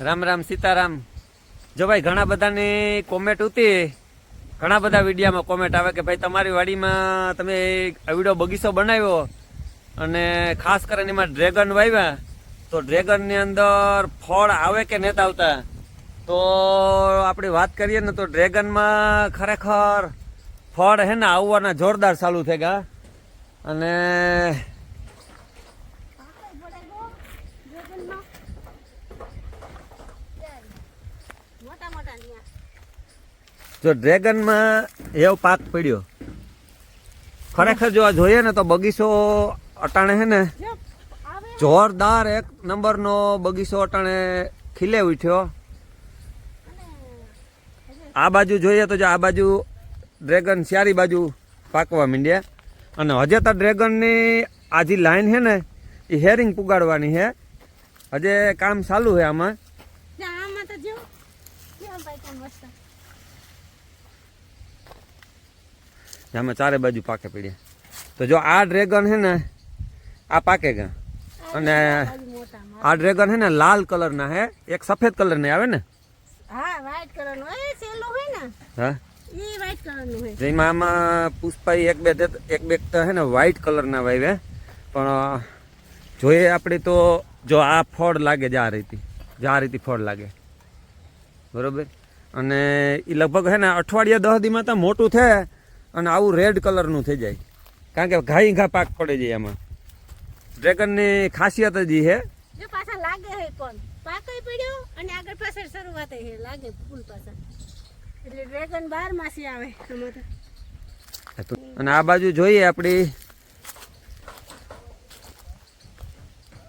રામ રામ સીતારામ. જો ભાઈ ઘણા બધાની કોમેન્ટ હતી ઘણા બધા વિડીયામાં કોમેન્ટ આવે કે ભાઈ તમારી વાડીમાં તમે આવડો બગીચો બનાવ્યો અને ખાસ કરીને એમાં ડ્રેગન વાવ્યા તો ડ્રેગનની અંદર ફળ આવે કે નથી આવતા? તો આપણે વાત કરીએ ને તો ડ્રેગનમાં ખરેખર ફળ હે ને આવવાના જોરદાર ચાલુ થઈ ગયા. અને મોટા મોટા ન્યા. જો ડ્રેગનમાં એવો પાક પડ્યો. ખરેખર જો જોઈએ ને તો બગીચો અટાણે હે ને, જોરદાર એક નંબરનો બગીચો અટાણે ખીલે ઉઠ્યો. આ બાજુ જોઈએ તો જો આ બાજુ ડ્રેગન ચારી બાજુ પાકવા માંડ્યા. અને હજે તો ડ્રેગનની આજી લાઈન છે ને, એ હેરિંગ પુગાડવાની છે હજે કામ ચાલુ છે આમાં. પાક્યા અમે ચારે બાજુ પાકે પડ્યા. તો જો આ ડ્રેગન છે ને આ પાકે ગયા. અને. આ ડ્રેગન છે ને લાલ કલરના હે એક સફેદ કલરની આવે ને? હા વ્હાઈટ કલરનું. એ સેલું હોય ને? હા? એ વ્હાઈટ કલરનું હોય. જેમાં આમાં પુષ્પાઈ એક બે એક બે તો છે ને વ્હાઈટ કલરના વાવે પણ જોઈએ આપણે તો જો આ ફળ લાગે જ આ રીતે. જ આ રીતે ફળ લાગે. બરોબર? અને એ લગભગ છે ને અઠવાડિયા દસ દીમાં તો મોટું થાય અને આવું રેડ કલરનું થઈ જાય. કારણ કે ઘાઈ ઘા પાક પડે છે એમાં. ડ્રેગનની ખાસિયત જ છે જો પાછા લાગે હે કોણ પાકોય પડ્યો અને આગળ પાછળ શરૂઆત હે. લાગે ફૂલ પાછળ. એટલે ડ્રેગન 12 માસી આવે અને આ બાજુ જોઈએ આપણી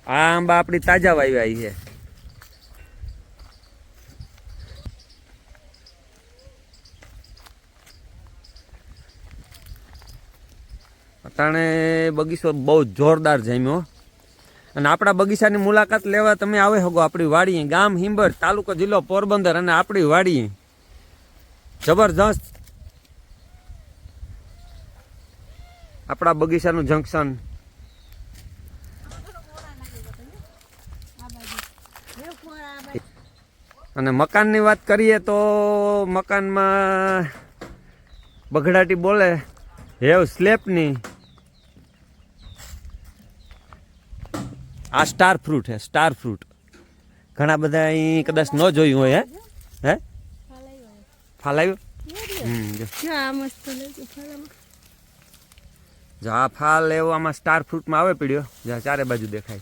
આ આંબા આપણી તાજા વાવ્યા છે અટાણે બગીચો બહુ જોરદાર જામ્યો અને આપણા બગીચાની મુલાકાત લેવા તમે આવે શકો આપણી વાડી ગામ હિંબર, તાલુકો જિલ્લો પોરબંદર અને આપણી વાડી જબરજસ્ત. આપણા બગીચાનું જંકશન. અને મકાનની વાત કરીએ તો મકાનમાં બઘડાટી બોલે, હેવ સ્લેપની. આ સ્ટાર ફ્રૂટ હે સ્ટાર ફ્રૂટ ઘણા બધા અહીં કદાચ ન જોયું હોય હે? હે? ફળ આવ્યો ફાલ આવ્યો જો આ ફાલ એવો આમાં સ્ટાર ફ્રૂટમાં આવે પીડ્યો જ્યાં ચારે બાજુ દેખાય.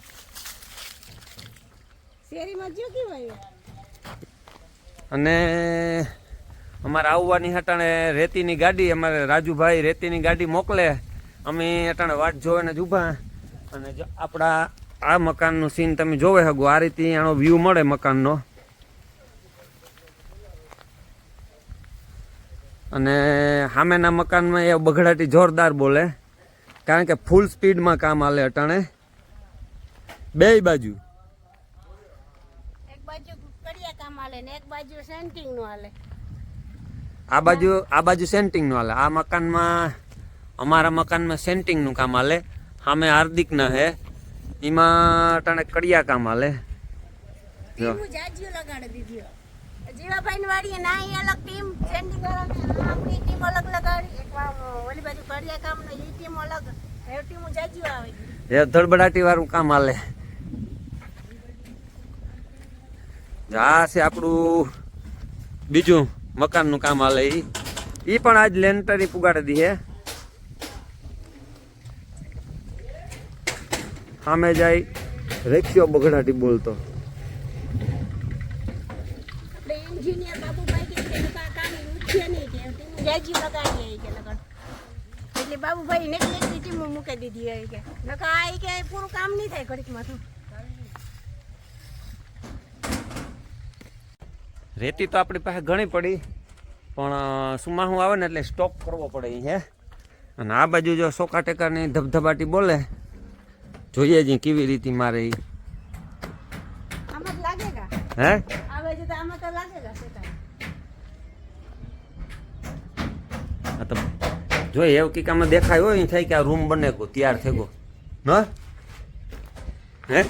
અને અમારે આવવાની હટાણે રેતીની ગાડી અમારે રાજુભાઈ રેતીની ગાડી મોકલે. અમે અટાણે વાટ જોઈને જ ઊભા. અને જો આપણા આ મકાનનું સીન તમે જોવે હગો. આ રીતે આનો વ્યૂ મળે મકાનનો. અને સામેના મકાનમાં એ બગડાટી જોરદાર બોલે. કારણ કે ફૂલ સ્પીડમાં કામ હાલે અટાણે. બે બાજુ. આ બાજુ આ બાજુ સેન્ટિંગનું હાલે. આ મકાનમાં અમારા મકાનમાં સેન્ટિંગનું કામ હાલે. સામે હાર્દિકના હે. એમાં અટાણે કડિયા કામ હાલે જો. જીવાભાઈ વાડીએ ના અલગ ટીમ સેન્ટિંગ વાળા આપણી ટીમ અલગ લગાડી. એક ઓલી બાજુ કડિયા કામ નો ટીમ અલગ. એ ટીમ જાજ્યું આવે. એ ધડબડાટી વાળું કામ હાલે. આ છે આપણું બીજું મકાનનું કામ હાલે ઈ. ઈ પણ આજ લેન્ટરી પુગાડી દી સામે જાય. રેખિયો બગડાટી બોલતો. ટીમ એટલે બાબુભાઈ ને એક મૂકી દીધી હોય કે. નકા આ કે પૂરું કામ નહીં થાય ઘડીકમાં તો. રેતી તો આપણી પાસે ઘણી પડી પણ સુમાહું આવે ને એટલે સ્ટોક કરવો પડે છે અને આ બાજુ જો સોકા ટેકાની ધબધબાટી બોલે જોઈએ જ કેવી રીતે મારે હે? આ તો જોઈએ એવું કંઈક આમાં દેખાય હોય થાય કે આ રૂમ બને ગો તૈયાર થઈ ગયો. ન? હે?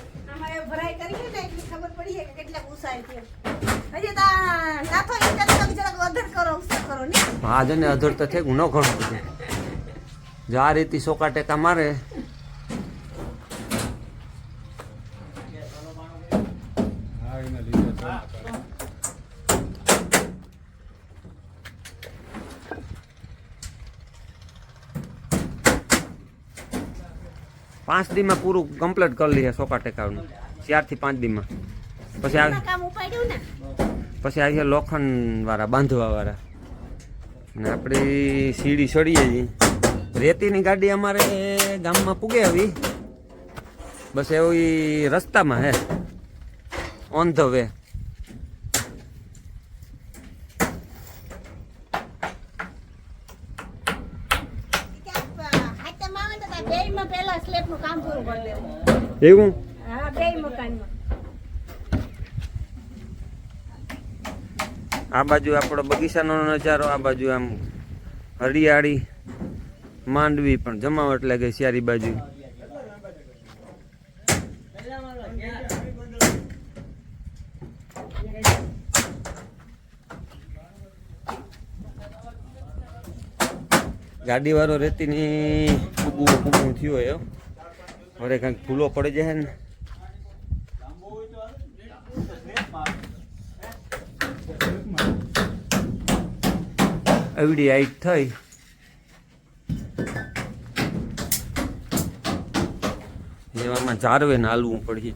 ને આ જને અધૂર તો થઈ ન ઘણું બધું. જો આ રીતે સોકા ટેકા મારે. પાંચ દીમાં પૂરું કમ્પ્લીટ કરી લઈએ સોકા ટેકાવનું ચારથી પાંચ દીમાં. પછી આ પછી આવી છે લોખંડ વાળા બાંધવા વાળા ને આપણી સીડી ચડીએ છીએ રેતીની ગાડી અમારે ગામમાં પૂગે આવી. બસ એવી રસ્તામાં હે. ઓન ધ વે કે હાથમાં આવે ને તો બેયમાં પહેલા સ્લેબનું કામ પૂરું કરી દેવું એવું? હા બે મકાનમાં. આ બાજુ આપણો બગીચાનો નજારો આ બાજુ આમ હરિયાળી માંડવી પણ જમાવટ લાગે સારી બાજુ. ગાડી વાળો રેતીની કુબું કુબું થયો એમ. વરે કંઈક ભૂલો પડી જાય ને. એવડી હાઈટ થઈ. એવામાં જારવે નાલવું હાલવું પડી.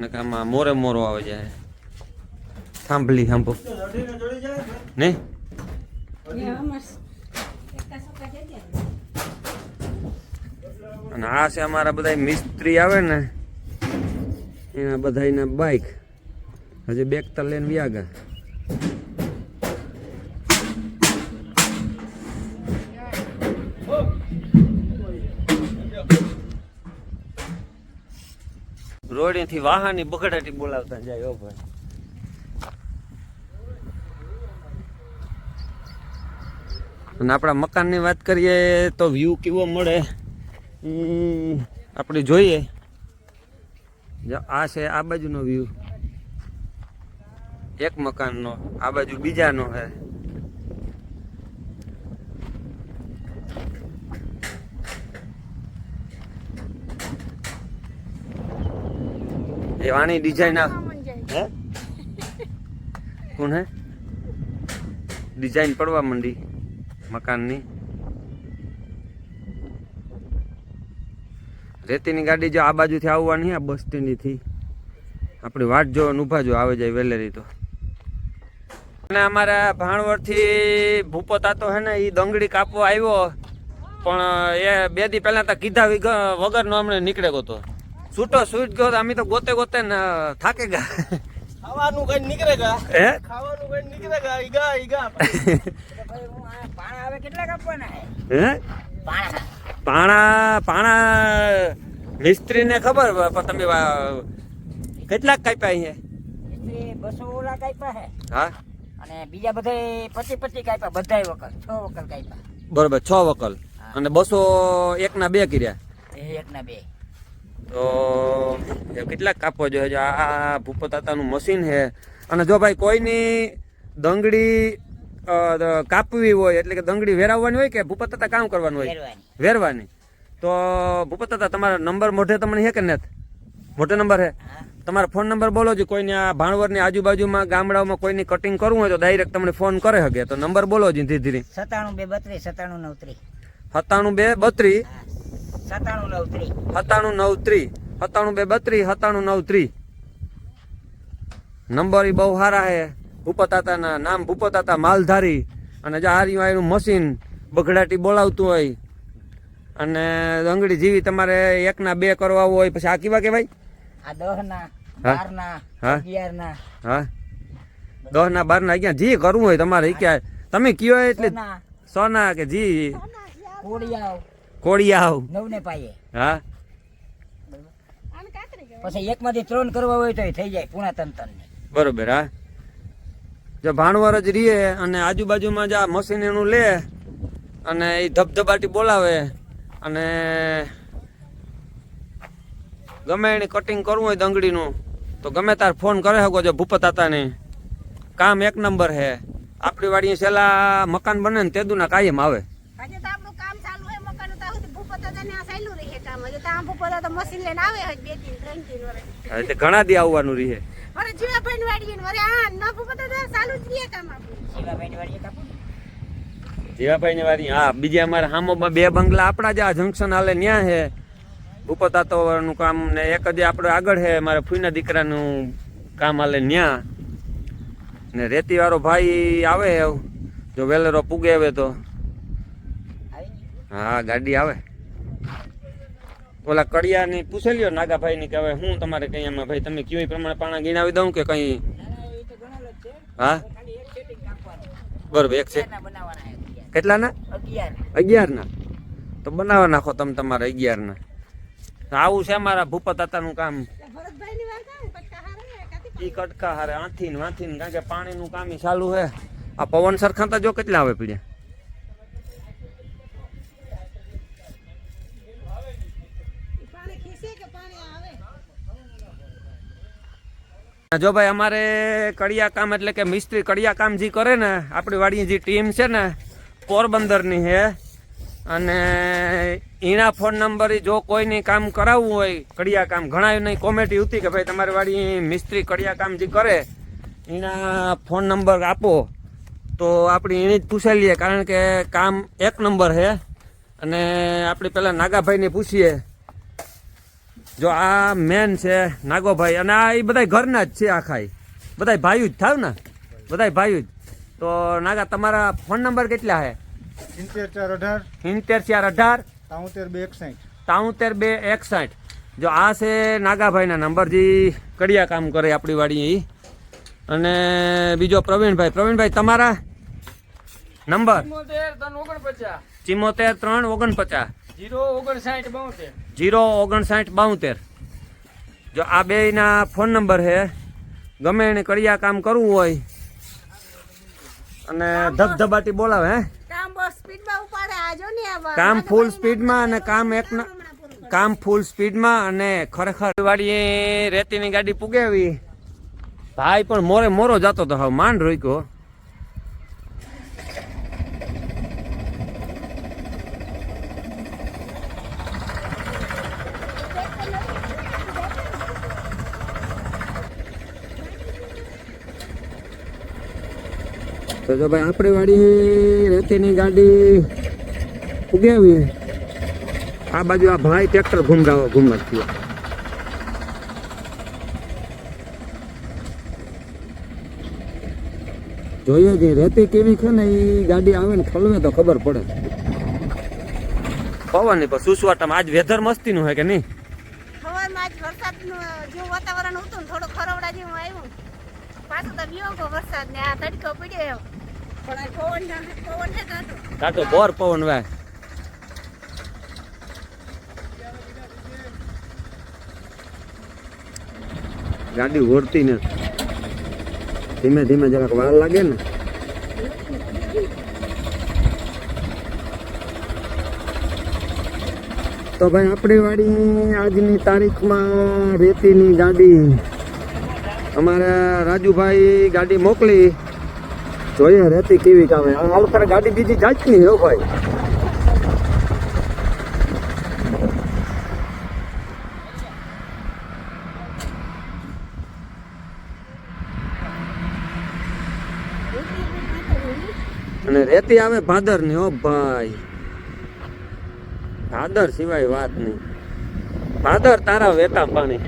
ને કે આમાં મોરે મોરો આવે જાય. સાંભળી સાંભો નહીં અને આ છે અમારા બધા મિસ્ત્રી આવે ને, એના બધા એના બાઈક હજી બેગ તો લઈને વ્યાગા રોડેથી વાહનની બગડાટી બોલાવતા જાય, ઓ ભાઈ. અને આપણા મકાનની વાત કરીએ તો વ્યૂ કેવો મળે? ઈ આપણે જોઈએ. આ છે આ બાજુનો વ્યૂ એક મકાનનો, આ બાજુ બીજાનો છે. એ વાણી ડિઝાઇન હે? કોણ હે? ડિઝાઇન પડવા માંડી મકાનની. રેતીની ગાડી જો આ બાજુથી આવવાની આ બસ સ્ટેન્ડથી આપણી વાટ જો ઊભા જો આવે જાય વેલેરી તો. અને અમારા ભાણવડથી ભૂપો તાતો હે ને એ દંગડી કાપવા આવ્યો. પણ એ બે દી પહેલા તો કીધા વિગ- વગરનો અમને નીકળે ગયો તો. છૂટો છૂટ ગયો અમે તો ગોતે ગોતે ને થાકે ગયા. ખાવાનું કઈ નીકળે ગા? હે? ખાવાનું કઈ નીકળે ગા? ઈગા ઈગા પાણા આવે કેટલા કાપવાના હે? પાણા. પાણા પાણા મિસ્ત્રીને ખબર? પણ તમે કેટલાક કાપ્યા છે બસો ઓલા કાપ્યા છે હા? અને બીજા બધા પચી પચી કાપ્યા બધાય વકલ છ વકલ કાપ્યા. બરોબર છ વકલ અને બસો એકના બે કર્યા? એ એક બે. તો એ કેટલાક કાપવા જોઈએ? આ ભૂપતાતાનું મશીન છે અને જો ભાઈ કોઈની દંગડી કાપવી હોય એટલે કે દંગડી વેરાવવાની હોય કે ભૂપતતા તાતા કામ કરવાનું હોય? વેરવાની. તો ભૂપત તાતા તમારો નંબર મોઢે તમને હે કે નથી મોટો નંબર હે? હા. તમારો ફોન નંબર બોલો જો કોઈને આ ભાણવરની આજુબાજુમાં ગામડાઓમાં કોઈની કટિંગ કરવું હોય તો ડાયરેક્ટ તમને ફોન કરે હગે. તો નંબર બોલો જી ધીરે ધીરે. સત્તાણું બે બત્રીસ સત્તાણું નવ ત્રીસ. સત્તાણું બે બત્રીસ. હા. સત્તાણું નવ ત્રીસ. સત્તાણું નવ ત્રીસ. સત્તાણું બે બત્રીસ સત્તાણું નવ ત્રી નંબર ઈ બહુ સારા છે ભૂપતાતાના નામ ભૂપતાતા માલધારી. અને જે હારી વાયનું મશીન બગડાટી બોલાવતું હોય અને દંગડી જેવી તમારે એકના બે કરવા હોય પછી આ કેવા કહેવાય? આ દહ ના હા. હા. અગિયાર ના હા? દસ ના બાર ના અગિયાર જે કરવું હોય તમારે ઈ ક્યાં તમે કયો એટલે સોના. કે જી? કોડિયાવ કોડિયાવ નવને પાયે. હા. પછી એકમાંથી ત્રણ કરવા હોય તો થઈ જાય પૂણા તન તન બરોબર હા? જો ભાણવર જ રીએ અને આજુબાજુમાં જ આ મશીન એનું લે અને એ ધબધબાટી બોલાવે અને ગમે એની કટિંગ કરવું હોય દંગડીનું તો ગમે તાર ફોન કરે શકો છો ભૂપત તાતાને. કામ એક નંબર હે. આપણી વાડી છેલ્લા મકાન બને ને તેદુના કાયમ આવે. ઘણા દી આવવાનું રહે. જીવાભાઈ ની વાડીએ વરે આ ન ભૂપત તો સાલું જ રહે કામ આપું શિવાભાઈની વાડીએ કાપો જીવાભાઈ ની વાડી હા બીજા અમારે હામોમાં બે બંગલા આપણા જ આ જંકશન હાલે ન્યા હે? ભૂપતાતોનું કામ ને એક જ આપણે આગળ હે મારા ફૂઈના દીકરાનું કામ હાલે ન્યા. ને રેતી વાળો ભાઈ આવે હે જો વેલેરો પૂગે આવે તો હા ગાડી આવે. ઓલા કડિયાની પૂછેલ્યો નાગાભાઈ ની કે હવે હું તમારે કઈ એમાં ભાઈ, તમે કયો પ્રમાણે પાણા ગીણાવી દઉં કે કઈ? હા. બરોબર, એક છે અગિયારના. કેટલાના? અગિયાર અગિયાર ના તો બનાવવા નાખો તમે તમારે અગિયાર ના આવું છે મારા ભૂપત તાતાનું કામ. ઈ કટકા હારે આથી ને વાથી ને કારણ કે પાણીનું કામ ચાલુ છે. આ પવન સરખાતા જો કેટલા આવે પીડ્યા? જો ભાઈ, અમારે કડિયા કામ એટલે કે મિસ્ત્રી કડિયા કામ જે કરે ને, આપણી વાડીની જે ટીમ છે ને, પોરબંદરની છે. અને એના ફોન નંબર જો કોઈની કામ કરાવવું હોય કડિયા કામ ઘણા નહીં કોમેટી હતી કે ભાઈ, તમારી વાડી મિસ્ત્રી કડિયા કામ જે કરે, એના ફોન નંબર આપો. તો આપણે એની જ પૂછાઈ લઈએ, કારણ કે કામ એક નંબર છે. અને આપણે પહેલાં નાગાભાઈને પૂછીએ જો આ મેન છે નાગોભાઈ અને આ એ બધા ઘરના જ છે આખા બધા બધાય ભાઈઓ જ થાવ ને? બધાય ભાઈઓ જ. તો નાગા તમારા ફોન નંબર કેટલા છે સિત્તેર ચાર અઢાર. સિત્તેર ચાર અઢાર. તાઉતેર બે એકસાઠ. તાઉતેર બે એકસાઠ. જો આ છે નાગાભાઈના નંબર જે કડિયા કામ કરે આપણી વાડી એ અને બીજો પ્રવીણભાઈ. પ્રવીણભાઈ તમારા નંબર ઓગણપચાસ. ચિમોતેર ત્રણ ઓગણપચાસ. જીરો ઓગણસાઠ બોતેર. બાઉતેર જો આ બેયના ફોન નંબર છે. ગમે એને કડિયા કામ કરવું હોય અને ધબધબાટી બોલાવે હે? કામ સ્પીડમાં ઉપાડે આજો ને આ કામ ફૂલ સ્પીડમાં અને કામ એક ન- કામ ફૂલ સ્પીડમાં અને ખરેખર વાડીએ રેતીની ગાડી પુગાવી. ભાઈ પણ મોરે મોરો જતો તો હવે માંડ રોક્યો. તો જો ભાઈ આપણી વાડી રેતીની ગાડી ઉગાવી આ બાજુ આ ભાઈ ટ્રેક્ટર ઘૂમરાવો ઘૂમર થયો જોઈએ જે રેતી કેવી છે ને એ ગાડી આવે ને ખલવે તો ખબર પડે. પવન નહીં પણ સુસવાટામાં આજ વેધર મસ્તી નું હે કે નહીં? સવારમાં આજ વરસાદનું જેવું વાતાવરણ હતું થોડું ખરવડા જેવું આવ્યું. પાછું તો ગયો વરસાદ ને આ તડકો પડ્યો કાંટો બોર પવન વે ગાડી ઓળતી ને. ધીમે ધીમે જરાક વાર લાગે ને. તો ભાઈ, આપણી વાડી આજની તારીખમાં રેતીની ગાડી. અમારા રાજુભાઈ ગાડી મોકલી. જોઈએ રેતી કેવી કામે આ વખતે ગાડી બીજી જાતની હો ભાઈ. અને રેતી આવે ભાદરની હો ભાઈ. ભાદર સિવાય વાત નહીં. ભાદર તારા વેતા પાણી.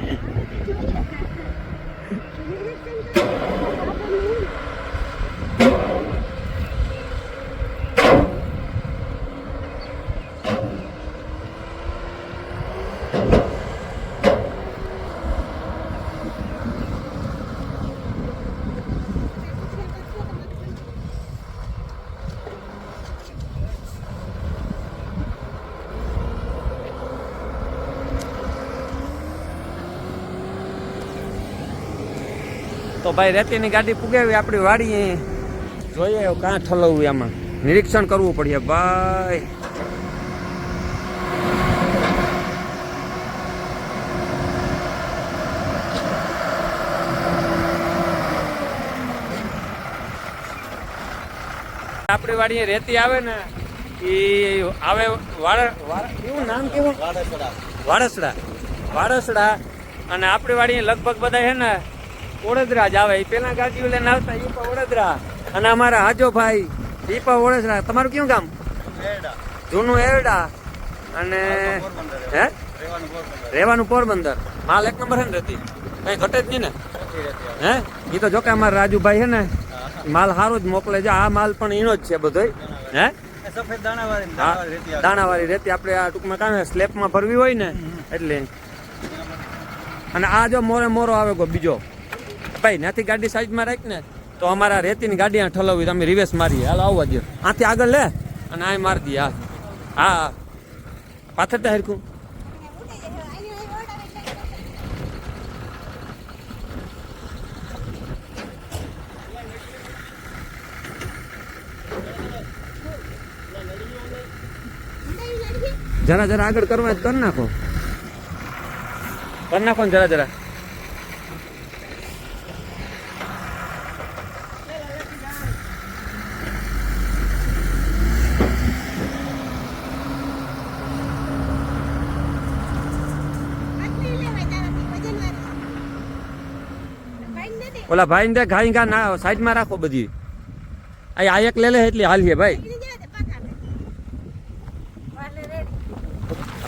તો ભાઈ રેતીની ગાડી પુગાવી આપણી વાડીએ જોઈએ કાં ઠલવવું એમાં નિરીક્ષણ કરવું પડે ભાઈ. આપણી વાડીએ રેતી આવે ને એ આવે કેવું નામ કેવું? વાળસડા વાળસડા વાળસડા અને આપણી વાડીએ લગભગ બધા છે ને વડોદરા જ આવે. એ પેલા ગાડીઓ લઈને આવતા એ પણ વડોદરા. અને અમારા હાજો ભાઈ એ પણ વડોદરા. તમારું કયું ગામ? જૂનું એરડા. અને હે? રહેવાનું પોરબંદર. માલ એક નંબર છે ને રેતી? કઈ ઘટે જ નહીં ને? હે? એ તો જો કે અમારા રાજુભાઈ હે ને માલ સારો જ મોકલે છે. આ માલ પણ એનો જ છે બધો હે? દાણાવાળી હા, દાણાવાળી રેતી આપણે આ ટૂંકમાં કામ સ્લેબમાં ભરવી હોય ને એટલે. અને આ જો મોરે મોરો આવે ગો બીજો. ભાઈ ત્યાંથી ગાડી સાઈડમાં રાખ ને તો અમારા રેતીની ગાડી આ ઠલવવી, તમે રિવેસ મારીએ. હાલ, આવવા દો આથી આગળ લે. અને આ મારી દઈએ હા. હા. પાથર તો હરખું. જરા જરા આગળ કરવા કર નાખો. કરી નાખો ને જરા જરા. ઓલા ભાઈ ને ઘાઈ ઘા ના સાઈડમાં રાખો બધી. આ આ એક લે લે એટલી હાલીએ ભાઈ.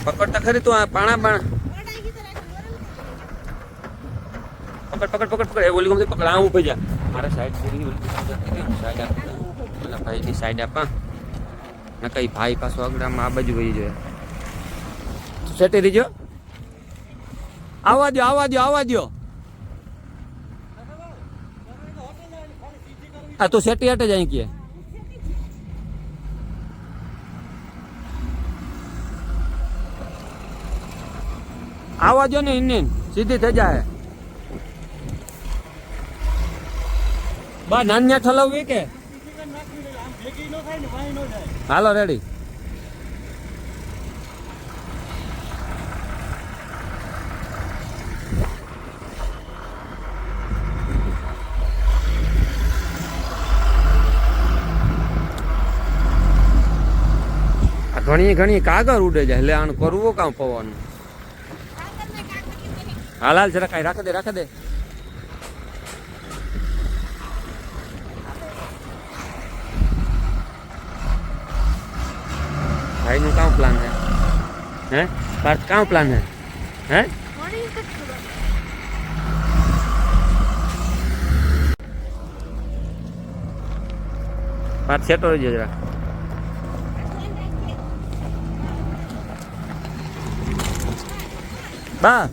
પકડતા ખરી તું આ પાણા પાણા પકડ પકડ પકડ પકડ. એ ઓલી ગમતી પકડ, આ ઊભી જા. મારે સાઈડ ફેરી ઓલી સાઈડ આપ. ઓલા ભાઈની સાઈડ આપા. ના કઈ ભાઈ પાછો અગડામાં આ બાજુ વહી જોઈએ સેટી રીજો આવવા દો આવવા દો આવવા દો આ તો સેટી હટે જ અહીં કે. આવવા જો ને ઇન્ડિયન સીધી થઈ જાય બા નાન્યા ઠલવવી કે? હાલો રેડી. ઘણી ઘણી કાગળ ઉડે જાય એટલે આનું કરવું કામ પવન હાલ હાલ જરા કાંઈ રાખે દે રાખે દે. ભાઈ નું કામ પ્લાન હે હે? પાર્થ કામ પ્લાન હે હે? પાર્થ સેટો જરા બા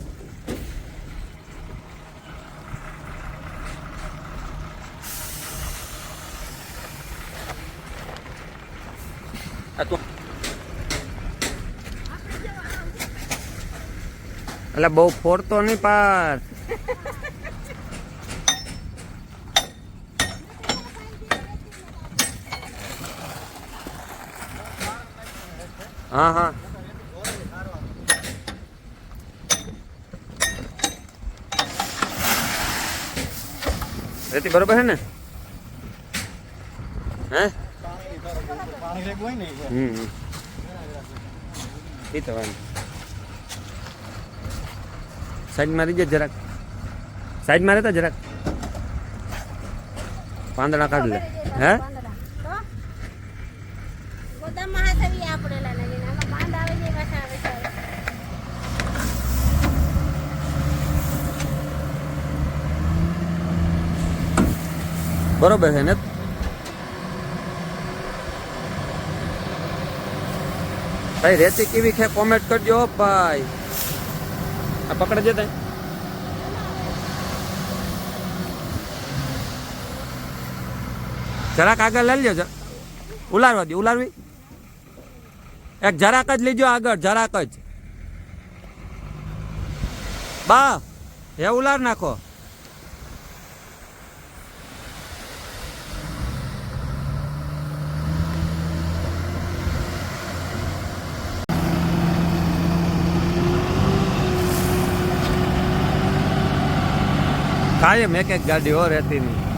એટલે બહુ ફોડતો નહીં પાર. હા હા. રેતી બરોબર છે ને? હે. હમ. એ તો વાંધો. મારી રહીજો જરાક. સાઈડ મારે તો જરાક. પાંદડા કાઢ લે. હે ગોદામમાં હાથવી આપડેલા નથી આમાં પાંદ આવે છે પાછા આવે છે બરોબર છે ને? ભાઈ, રેતી કેવી છે? કોમેન્ટ કરજો ભાઈ. આ પકડજે તઈ? જરાક આગળ લઈ લેજો. ઉલારવા દે, ઉલારવી. એક જરાક જ લીજો આગળ, જરાક જ. બા, હે, ઉલાર નાખો. કાયમ એક એક ગાડી હો રહેતી નહીં.